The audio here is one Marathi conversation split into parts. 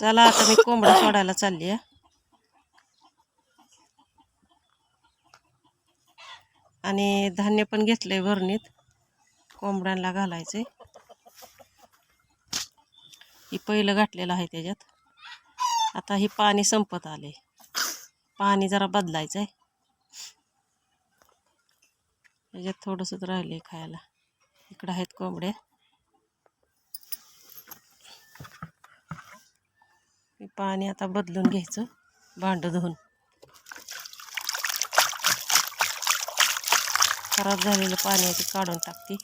चला आता मी कोंबडा सोडायला चालली आहे. आणि धान्य पण घेतलंय भरणीत. कोंबड्यांना घालायचंय. ही पहिलं घातलेलं आहे त्याच्यात. आता ही पाणी संपत आले पाणी जरा बदलायचं आहे त्याच्यात थोडंसंच राहिले खायला. इकडं आहेत कोंबड्या. हे पाणी आता बदलून घ्यायचं भांड धुवून. खराब झालेलं पाणी आहे ते काढून टाकते.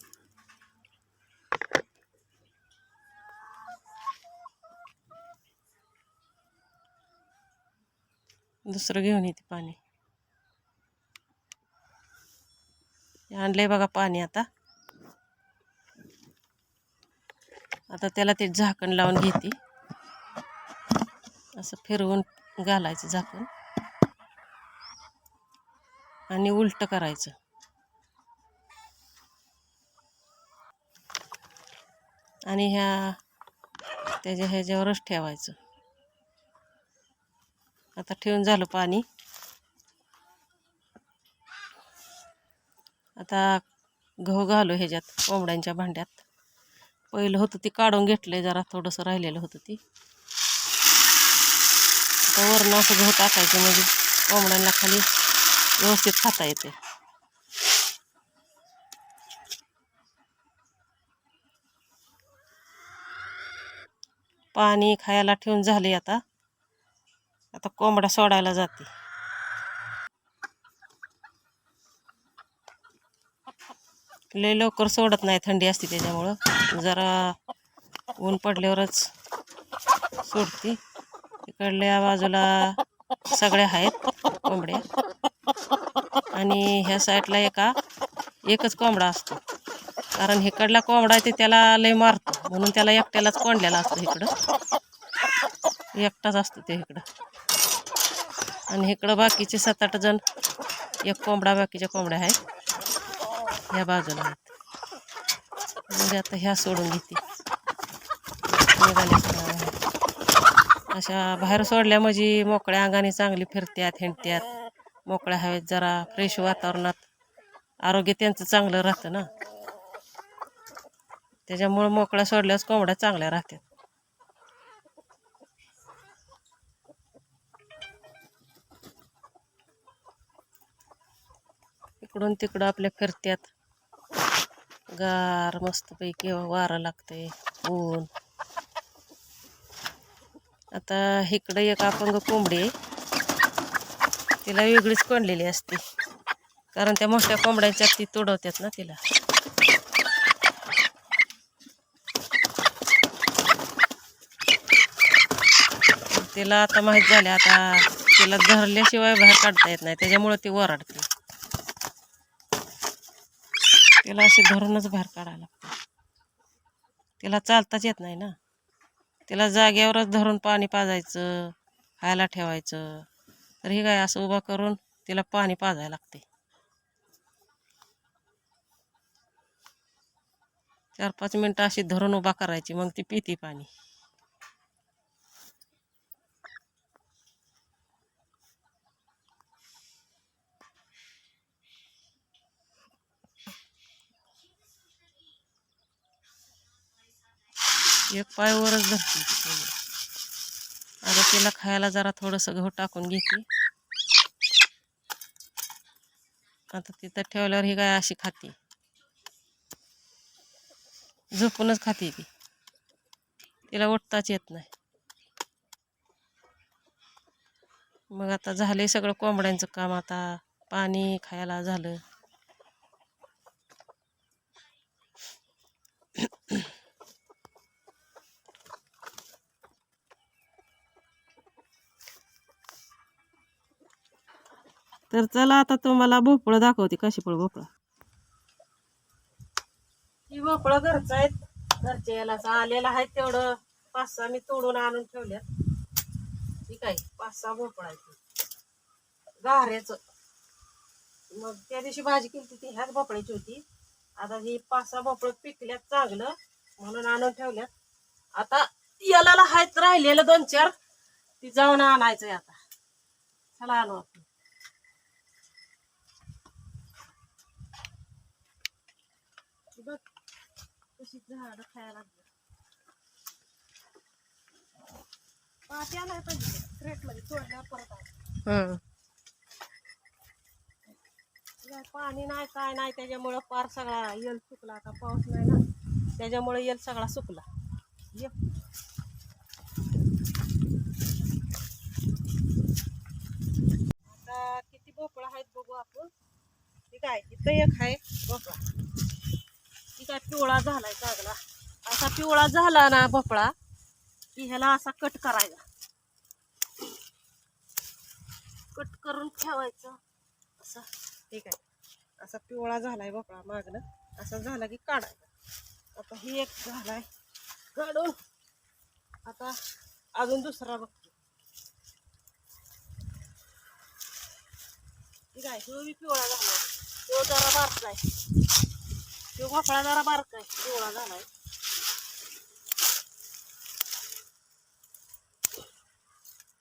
दुसरं घेऊन येते पाणी. आणलंय बघा पाणी आता. आता त्याला ते झाकण लावून घेते. असं फिरवून घालायचं झाकून. आणि उलट करायचं. आणि ह्या त्याच्या ह्याच्यावरच ठेवायचं. आता ठेवून झालं पाणी. आता गहू घालू ह्याच्यात कोंबड्यांच्या भांड्यात. पहिलं होतं ते काढून घेतलं जरा थोडंसं राहिलेलं होतं ते. आता वरण असं गहू टाकायचं म्हणजे कोंबड्यांना खाली व्यवस्थित खाता येते. पाणी खायला ठेवून झाले आता. आता कोंबडा सोडायला जाते. लय लवकर सोडत नाही थंडी असते त्याच्यामुळं. जरा ऊन पडल्यावरच सोडते. इकडल्या बाजूला सगळ्या आहेत कोंबड्या आणि ह्या साईडला एका एकच कोंबडा असतो. कारण इकडला कोंबडा आहे ते त्याला लय मारतो. म्हणून त्याला एकट्यालाच कोंडलेला असतो इकडं. एकटाच असतो ते इकडं. आणि इकडं बाकीचे सात आठ जण एक कोंबडा बाकीच्या कोंबड्या आहेत. ह्या बाजूला आहेत. म्हणजे आता ह्या सोडून घेते. अशा बाहेर सोडल्या म्हणजे मोकळ्या अंगाने चांगली फिरत्यात हिंडत्यात. मोकळ्या हवेत जरा फ्रेश वातावरणात आरोग्य त्यांचं चांगलं राहतं ना. त्याच्यामुळं मोकळ्या सोडल्यास कोंबड्या चांगल्या राहतात इकडून तिकडं आपल्या फिरत्यात. गार मस्तपैकी वारं लागतंय. ऊन. आता इकडं एक अपंग कोंबडी आहे. तिला वेगळीच कोंडलेली असते. कारण त्या मोठ्या कोंबड्यांच्या ती तुडवतात ना तिला. तिला आता माहीत झाले आता तिला धरल्याशिवाय बाहेर काढता येत नाही. त्याच्यामुळं ती ओरडते. तिला अशी धरूनच बाहेर काढायला लागते. तिला चालताच येत नाही ना. तिला जाग्यावरच धरून पाणी पाजायचं खायला ठेवायचं. तर हे काय असं उभा करून तिला पाणी पाजायला लागते. चार पाच मिनटं अशी धरून उभा करायची मग ती पिती पाणी. एक पाय वरच धरते आता तिला खायला जरा थोडंसं गहू टाकून घेते. आता तिथं ठेवल्यावर ही गाय अशी खाते. झोपूनच खाते ती. तिला उठताच येत नाही. मग आता झाले सगळं कोंबड्यांचं काम आता. पाणी खायला झालं. तर चला आता तुम्हाला भोपळं दाखवते कशी फळ भोपळा. ही भोपळं घरचं आहेत. घरच्या याला आलेला आहे तेवढं. पाच सहा मी तोडून आणून ठेवल्यात. ठीक आहे पाच सहा भोपळा आहे गाऱ्याचं. मग त्या दिवशी भाजी केली होती ती ह्याच भोपळ्याची होती. आता ही पाच सहा भोपळं पिकल्यात चांगलं. म्हणून आणून ठेवल्यात. आता याला हायत राहिलेलं दोन चार. ती जाऊन आणायचंय आता. चला आणू आपण. कशी झाड खायला लागली. आणाय पाहिजे क्रेटमध्ये सोडल्यावर परत पाणी नाही काय नाही त्याच्यामुळं पार सगळा येल सुकला. आता पाऊस नाही ना त्याच्यामुळे येल सगळा सुकला. ये. आता किती भोपळा आहेत बघू आपण. ठीक आहे इथं एक आहे भोपळा. ठीक पिवळा झालाय चांगला. असा पिवळा झाला ना भोपळा की ह्याला असा कट करायचा. कट करून ठेवायचं. असं. ठीक आहे असा पिवळा झालाय भोपळा मागणं असा झाला की काढायचा. आता ही एक झालाय. काढून आता अजून दुसरा बघतो. ठीक आहे तो बी पिवळा झालाय. तो जरा बारका आहे तो भोपळा जरा बारका आहे पिवळा झालाय.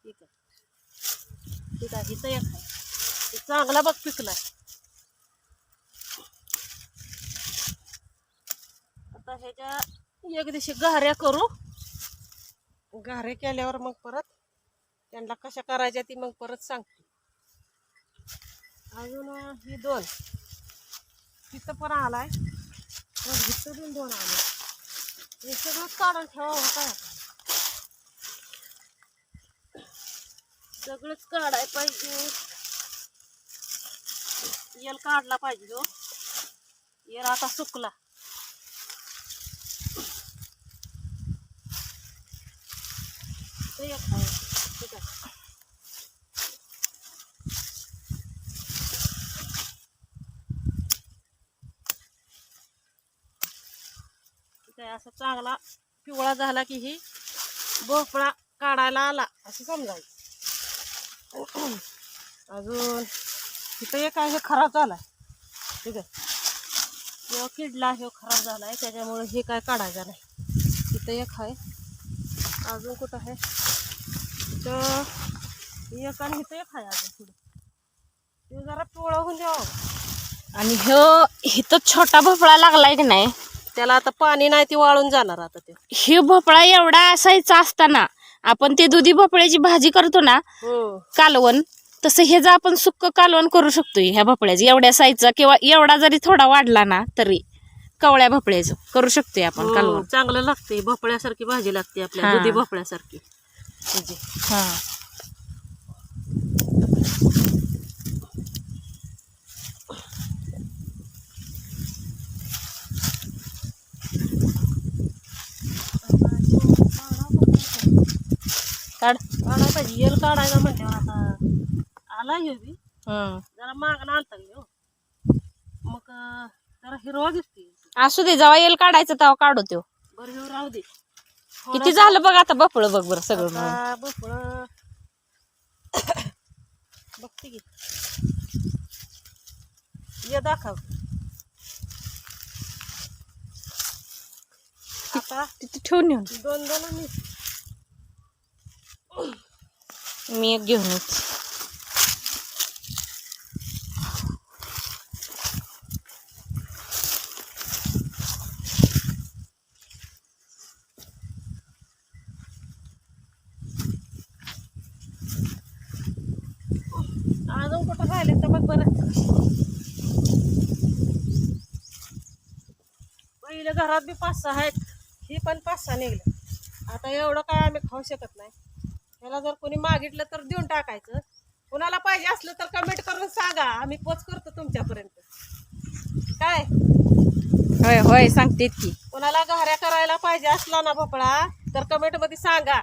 ठीक आहे. ठीक आहे एक आहे. ते चांगला बघ पिकलाय. आता ह्याच्या एक दिवशी गहऱ्या करू. गारे केल्यावर मग परत त्यांना कशा करायच्या ती मग परत सांगते. अजून ही दोन. तिथं पण आलाय. मग दोन आले हे सगळंच काढून ठेवावं काय सगळंच काढाय पाहिजे येल काढला पाहिजे हो येल आता सुकला ते एक आहे. चांगला पिवळा झाला की ही आला, असं अजून तिथं एक हे खराब झालाय. ठीक आहे. किंवा किडला हे खराब त्याच्यामुळे हे काय काढायचं नाही. एक आहे. अजून कुठं आहे? एक आणि एक आहे अजून पुढे. जरा पिवळा होऊन द्यावं. आणि इथं छोटा भोपळा की त्याला आता पाणी नाही ती वाळून जाणार आता ते. हे भोपळा एवढा असायचा असताना आपण ते दुधी भोपळ्याची भाजी करतो ना कालवण तसं हे जर आपण सुक्क कालवण करू शकतोय ह्या भोपळ्याचं. एवढ्या साईजचा किंवा एवढा जरी थोडा वाढला ना तरी कवळ्या भोपळ्याचं करू शकतोय आपण हो, कालवण. चांगलं लागते भोपळ्यासारखी भाजी लागते आपल्या हा. दुधी भोपळ्यासारखी. त्याची. हा. काढ. काढायला पाहिजे. येल काढायला म्हणल्यावर आता आला हे बी. हं. जरा मागणं आणता येईल हो. मग अं, जरा हिरवा दिसते असू दे जेव्हा येईल काढायचं तेव्हा काढू त्यो. बरं हिरव राहू दे. किती झालं बघ आता बपळ बघ बरं सगळं मिळून. आता भोपळं बघते की. ये दाखव. आता तिथे ठेवून येऊन दोन दोन मी एक घेऊन अजून कुठं राहिले तर बघ बरं. पहिले घरात बी पाच सहा आहेत ही पण पाच सहा निघले. आता एवढं काय आम्ही खाऊ शकत नाही. ह्याला जर कोणी मागितलं तर देऊन टाकायचं. कुणाला पाहिजे असलं तर कमेंट करून सांगा. आम्ही पोच करतो तुमच्यापर्यंत. काय? होय होय सांगते की. कुणाला घाऱ्या करायला पाहिजे असला ना भोपळा तर कमेंटमध्ये सांगा.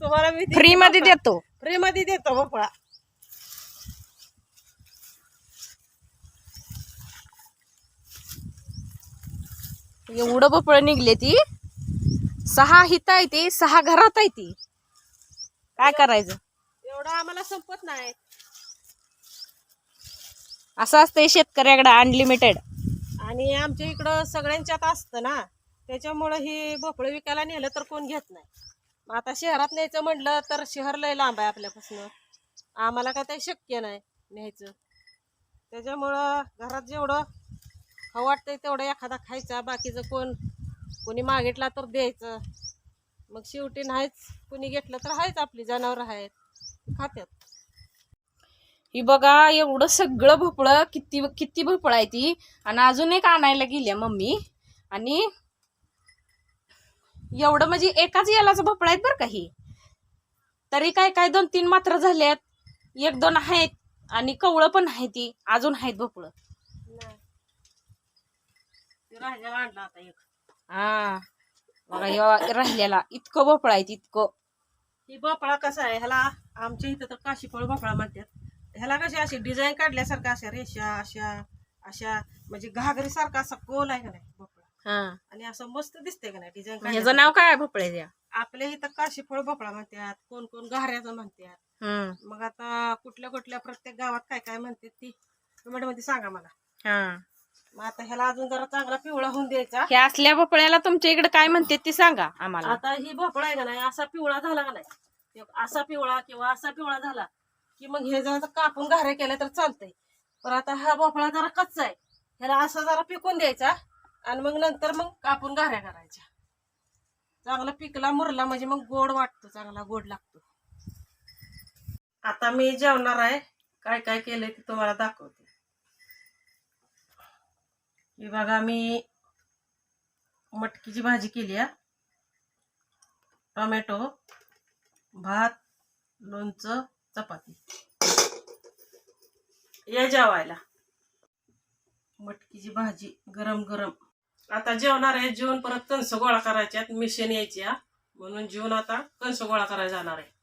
तुम्हाला मी फ्री मध्ये देतो. फ्री मध्ये देतो भोपळा. एवढं भोपळ निघले ती. सहा हित आहे ती सहा घरात आहे ती. काय करायचं? एवढं आम्हाला संपत नाही. असं असतंय शेतकऱ्याकडे अनलिमिटेड आणि आमच्या इकडं सगळ्यांच्यात असतं ना त्याच्यामुळं हे भोपळं विकायला नेलं तर कोण घेत नाही. मग आता शहरात न्यायचं म्हटलं तर शहर लय लांब आहे आपल्यापासून. आम्हाला काय ते शक्य नाही न्यायचं. त्याच्यामुळं घरात जेवढं खाऊ वाटतंय तेवढं एखादा खायचा बाकीचं कोण कोणी मागितला तर द्यायचं. मग शेवटी नाहीच. कोणी घेतलं तर आहेच आपली जनावरं आहेत. खात्यात. ही बघा एवढं सगळं भोपळं किती किती भोपळा आहे ती. आणि अजून एक आणायला गेली मम्मी. आणि एवढं म्हणजे एकाच यालाच भोपळा आहेत बरं का ही. तरी काय काय दोन तीन मात्र झाल्यात. एक दोन आहेत. आणि कवळं पण आहे ती. अजून आहेत भोपळं. हा. बघा राहिलेला. इतकं भोपळा आहे इतकं ही भोपळा कसा आहे? ह्याला आमच्या इथं तर काशीफळ भोपळा म्हणतात. ह्याला कशी अशी डिझाईन काढल्यासारखं अशा रेषा अशा अशा म्हणजे घागरी सारखा असा गोल आहे का नाही भोपळा? आणि असं मस्त दिसतंय का नाही डिझाईन ह्याचं नाव काय भोपळ्याच्या आपल्या इथं काशीफळ भोपळा म्हणतात कोण कोण घाऱ्याचं म्हणतात. मग आता कुठल्या कुठल्या प्रत्येक गावात काय काय म्हणतात ती? कमेंटमध्ये सांगा मला. हा. मग आता ह्याला अजून जरा चांगला पिवळा होऊन द्यायचा. ह्या असल्या भोपळ्याला तुमच्या इकडे काय म्हणते ते सांगा आम्हाला. आता ही भोपळा आहे का नाही? असा पिवळा झाला का नाही? एक असा पिवळा किंवा असा पिवळा झाला की मग हे जर कापून घाऱ्या केल्या तर चालतंय. पण आता हा भोपळा जरा कच्चा आहे. ह्याला असा जरा पिकून द्यायचा आणि मग नंतर मग कापून घाऱ्या करायच्या. चांगला पिकला मुरला म्हणजे मग गोड वाटतो चांगला गोड लागतो. आता मी जेवणार आहे. काय काय केलंय ते तुम्हाला दाखवते. ही बघा मी मटकीची भाजी केली आहे. टोमॅटो भात लोणचं चपाती. या जेवायला. मटकीची भाजी गरम गरम. आता जेवणार आहे जेवण परत कणस गोळा करायच्यात. मिशन यायची म्हणून जेवण आता कणस गोळा करायला जाणार आहे.